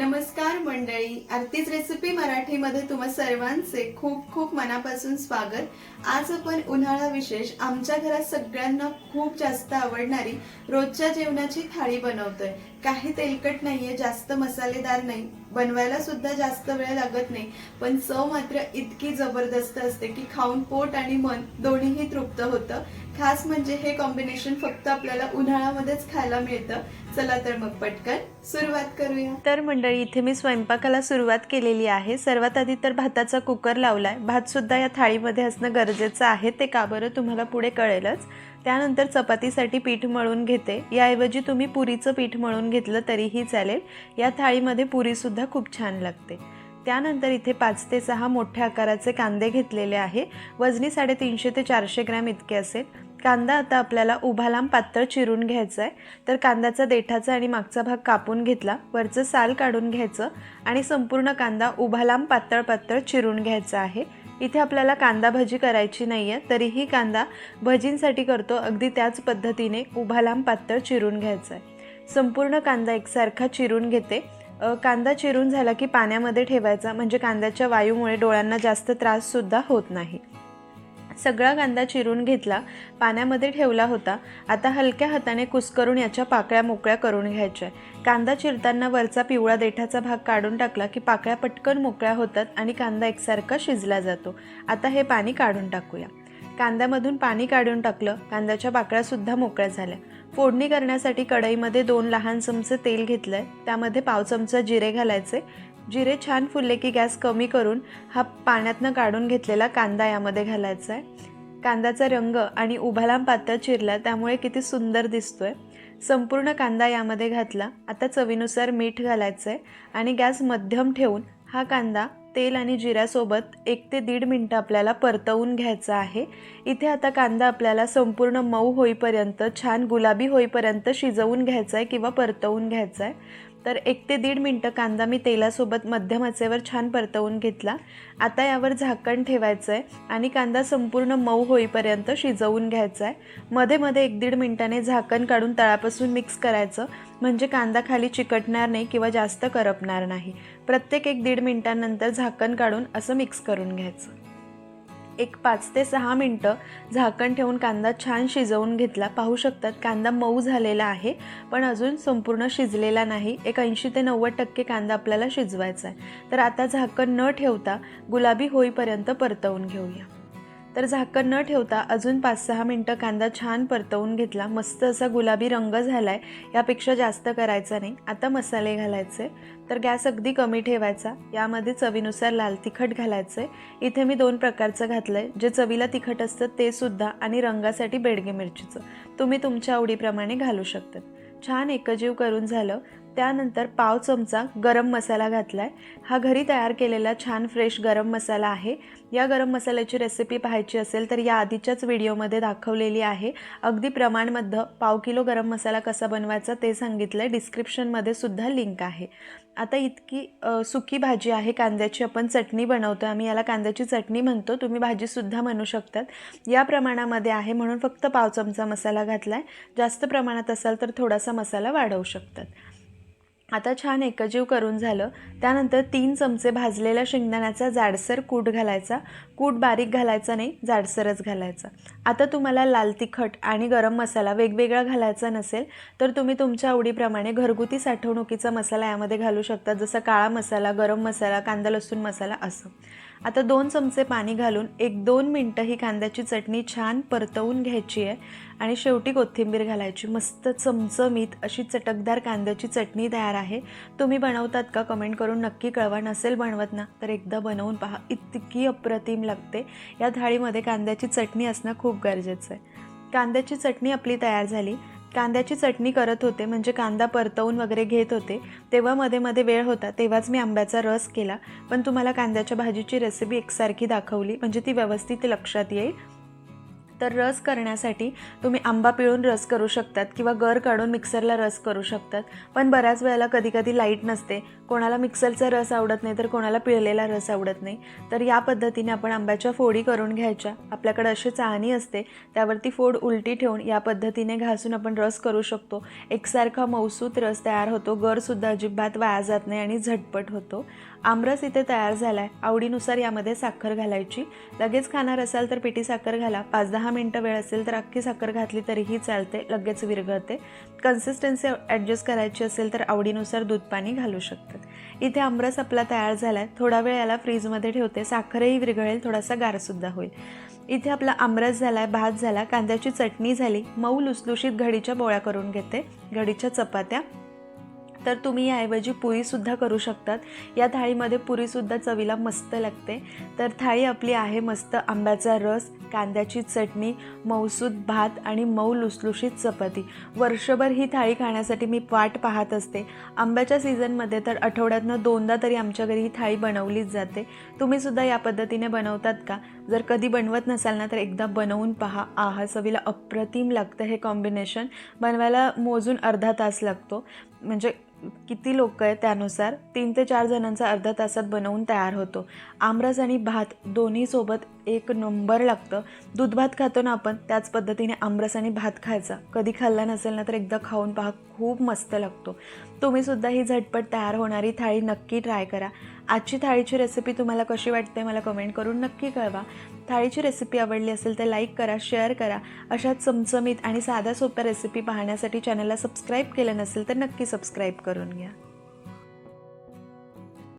नमस्कार मंडळी. आरतीच रेसिपी मराठीमध्ये तुम्हा सर्वांचे खूप खूप मनापासून स्वागत. आज आपण उन्हाळा विशेष आमच्या घरात सगळ्यांना खूप जास्त आवडणारी रोजच्या जेवणाची थाळी बनवतोय. काही तेलकट नाहीये जास्त मसालेदार नाही. बनवायला सुद्धा जास्त वेळ लागत नाही. पण चव मात्र इतकी जबरदस्त असते की खाऊन पोट आणि मन दोन्हीही तृप्त होतं. खास म्हणजे हे कॉम्बिनेशन फक्त आपल्याला उन्हाळ्यामध्येच खायला मिळतं. चला तर मग पटकन सुरुवात करूया. तर मंडळी इथे मी स्वयंपाकाला सुरुवात केलेली आहे. सर्वात आधी तर भाताचा कुकर लावलाय. भात सुद्धा या थाळीमध्ये असणं गरजेचं आहे. ते का बरं तुम्हाला पुढे कळेलच. त्यानंतर चपातीसाठी पीठ मळून घेते. याऐवजी तुम्ही पुरीचं पीठ मळून घेतलं तरीही चालेल. या थाळीमध्ये पुरीसुद्धा खूप छान लागते. त्यानंतर इथे पाच ते सहा मोठ्या आकाराचे कांदे घेतलेले आहे. वजनी साडेतीनशे ते चारशे ग्रॅम इतके असेल. कांदा आता आपल्याला उभा लांब पातळ चिरून घ्यायचा आहे तर कांद्याचा देठाचा आणि मागचा भाग कापून घेतला. वरचं साल काढून घ्यायचं आणि संपूर्ण कांदा उभा लांब पातळ पातळ चिरून घ्यायचा आहे. इथे आपल्याला कांदा भजी करायची नाही आहे तरीही कांदा भजींसाठी करतो. अगदी त्याच पद्धतीने उभा लांब पातळ चिरून घ्यायचा आहे संपूर्ण कांदा एकसारखा चिरून घेते. कांदा चिरून झाला की पाण्यामध्ये ठेवायचा. म्हणजे कांद्याच्या वायूमुळे डोळ्यांना जास्त त्राससुद्धा होत नाही. सगळा कांदा चिरून घेतला पाण्यामध्ये ठेवला होता. आता हलक्या हाताने कुस्करून याच्या पाकळ्या मोकळ्या करून घ्यायच्या कांदा चिरताना वरचा पिवळा देठाचा भाग काढून टाकला की पाकळ्या पटकन मोकळ्या होतात आणि कांदा एकसारखा शिजला जातो. आता हे पाणी काढून टाकूया. कांद्यामधून पाणी काढून टाकलं कांद्याच्या पाकळ्यासुद्धा मोकळ्या झाल्या. फोडणी करण्यासाठी कढईमध्ये दोन लहान चमचे तेल घेतलं आहे त्यामध्ये पाव चमचा जिरे घालायचे जिरे छान फुलले की गॅस कमी करून हा पाण्यातनं काढून घेतलेला कांदा यामध्ये घालायचा आहे. कांद्याचा रंग आणि उभालांब पातळ चिरला त्यामुळे किती सुंदर दिसतोय. संपूर्ण कांदा यामध्ये घातला. आता चवीनुसार मीठ घालायचं आहे आणि गॅस मध्यम ठेवून हा कांदा तेल आणि जिऱ्यासोबत एक ते दीड मिनटं आपल्याला परतवून घ्यायचा आहे. इथे आता कांदा आपल्याला संपूर्ण मऊ होईपर्यंत छान गुलाबी होईपर्यंत शिजवून घ्यायचा आहे किंवा परतवून घ्यायचा आहे. तर एक ते दीड मिनटं कांदा मी तेलासोबत मध्यम आचेवर छान परतवून घेतला. आता यावर झाकण ठेवायचं आहे आणि कांदा संपूर्ण मऊ होईपर्यंत शिजवून घ्यायचा आहे मध्ये मध्ये एक दीड मिनटाने झाकण काढून तळापासून मिक्स करायचं. म्हणजे कांदा खाली चिकटणार नाही किंवा जास्त करपणार नाही. प्रत्येक एक दीड मिनटानंतर झाकण काढून असं मिक्स करून घ्यायचं. एक पाच ते सहा मिनटं झाकण ठेवून कांदा छान शिजवून घेतला. पाहू शकतात कांदा मऊ झालेला आहे पण अजून संपूर्ण शिजलेला नाही. एक ऐंशी ते नव्वद टक्के कांदा आपल्याला शिजवायचा आहे. तर आता झाकण न ठेवता गुलाबी होईपर्यंत परतवून घेऊया. तर झाकण न ठेवता अजून पाच सहा मिनटं कांदा छान परतवून घेतला. मस्त असा गुलाबी रंग झाला आहे यापेक्षा जास्त करायचा नाही. आता मसाले घालायचे. तर गॅस अगदी कमी ठेवायचा. यामध्ये चवीनुसार लाल तिखट घालायचं आहे इथे मी दोन प्रकारचं घातलं आहे जे चवीला तिखट असतं ते सुद्धा आणि रंगासाठी बेडगे मिरचीचं. तुम्ही तुमच्या आवडीप्रमाणे घालू शकतात. छान एकजीव करून झालं. त्यानंतर पाव चमचा गरम मसाला घातला आहे हा घरी तयार केलेला छान फ्रेश गरम मसाला आहे. या गरम मसाल्याची रेसिपी पाहायची असेल तर या आधीच्याच व्हिडिओमध्ये दाखवलेली आहे. अगदी प्रमाणमध्ये पाव किलो गरम मसाला कसा बनवायचा ते सांगितलं आहे डिस्क्रिप्शनमध्ये सुद्धा लिंक आहे. आता इतकी सुकी भाजी आहे. कांद्याची आपण चटणी बनवतो आम्ही याला कांद्याची चटणी म्हणतो. तुम्ही भाजीसुद्धा म्हणू शकतात. या प्रमाणामध्ये आहे म्हणून फक्त पाव चमचा मसाला घातला आहे जास्त प्रमाणात असाल तर थोडासा मसाला वाढवू शकतात. आता छान एकजीव करून झालं. त्यानंतर तीन चमचे भाजलेल्या शेंगदाण्याचा जाडसर कूट घालायचा. कूट बारीक घालायचा नाही जाडसरच घालायचा. आता तुम्हाला लाल तिखट आणि गरम मसाला वेगवेगळा घालायचा नसेल तर तुम्ही तुमच्या आवडीप्रमाणे घरगुती साठवणुकीचा मसाला यामध्ये घालू शकता. जसं काळा मसाला गरम मसाला कांदा लसूण मसाला असं. आता दोन चमचे पाणी घालून एक दोन मिनटं ही कांद्याची चटणी छान परतवून घ्यायची आहे. आणि शेवटी कोथिंबीर घालायची. मस्त चमचमीत अशी चटकदार कांद्याची चटणी तयार आहे. तुम्ही बनवतात का कमेंट करून नक्की कळवा. नसेल बनवत ना तर एकदा बनवून पहा. इतकी अप्रतिम लागते. या थाळीमध्ये कांद्याची चटणी असणं खूप गरजेचं आहे. कांद्याची चटणी आपली तयार झाली. कांद्याची चटणी करत होते म्हणजे कांदा परतवून वगैरे घेत होते. तेव्हा मध्ये मध्ये वेळ होता तेव्हाच मी आंब्याचा रस केला. पण तुम्हाला कांद्याच्या भाजीची रेसिपी एकसारखी दाखवली म्हणजे ती व्यवस्थित लक्षात येईल. तर रस करण्यासाठी तुम्ही आंबा पिळून रस करू शकतात किंवा गर काढून मिक्सरला रस करू शकतात. पण बऱ्याच वेळेला कधी कधी लाइट नसते. कोणाला मिक्सरचा रस आवडत नाही तर कोणाला पिळलेला रस आवडत नाही. तर या पद्धतीने आपण आंब्याच्या फोडी करून घ्यायच्या. आपल्याकडे अशी चाहणी असते. त्यावरती फोड उलटी ठेवून या पद्धतीने घासून आपण रस करू शकतो. एकसारखा मौसूत रस तयार होतो. गरसुद्धा अजिबात वाया जात नाही आणि झटपट होतो. आमरस इथे तयार झाला आहे आवडीनुसार यामध्ये साखर घालायची. लगेच खाणार असाल तर पिठी साखर घाला. पाच दहा मिनटं वेळ असेल तर अख्खी साखर घातली तरीही चालते. लगेच विरघळते. कन्सिस्टन्सी ॲडजस्ट करायची असेल तर आवडीनुसार दूध पाणी घालू शकतात. इथे आमरस आपला तयार झाला आहे थोडा वेळ याला फ्रीजमध्ये ठेवते. साखरही विरघळेल. थोडासा गारसुद्धा होईल. इथे आपला आमरस झाला आहे भात झाला कांद्याची चटणी झाली. मऊ लुसलुशीत घडीच्या बोळ्या करून घेते. घडीच्या चपात्या. तर तुम्ही याऐवजी पुरीसुद्धा करू शकतात. या थाळीमध्ये पुरीसुद्धा चवीला मस्त लागते. तर थाळी आपली आहे मस्त आंब्याचा रस कांद्याची चटणी मौसूद भात आणि मऊ लुसलुशीत चपाती. वर्षभर ही थाळी खाण्यासाठी मी वाट पाहत असते. आंब्याच्या सीझनमध्ये तर आठवड्यातनं दोनदा तरी आमच्या घरी ही थाळी बनवलीच जाते. तुम्हीसुद्धा या पद्धतीने बनवतात का? जर कधी बनवत नसाल ना तर एकदा बनवून पहा. आहा चवीला अप्रतिम लागतं हे कॉम्बिनेशन बनवायला मोजून अर्धा तास लागतो. म्हणजे किती लोक आहेत त्यानुसार? तीन ते चार जणांचा अर्धा तासात बनवून तयार होतो. आमरस आणि भात दोन्ही सोबत एक नंबर लागतं. दूध भात खातो ना आपण त्याच पद्धतीने आमरस आणि भात खायचा. कधी खाल्ला नसेल ना तर एकदा खाऊन पहा खूप मस्त लागतो. तुम्हीसुद्धा ही झटपट तयार होणारी थाळी नक्की ट्राय करा. आजची थाळीची रेसिपी तुम्हाला कशी वाटते मला कमेंट करून नक्की कळवा. थाळीची रेसिपी आवडली असेल तर लाईक करा शेअर करा. अशा चमचमीत आणि साध्या सोप्या रेसिपी पाहण्यासाठी चॅनलला सबस्क्राईब केलं नसेल तर नक्की सबस्क्राईब करून घ्या.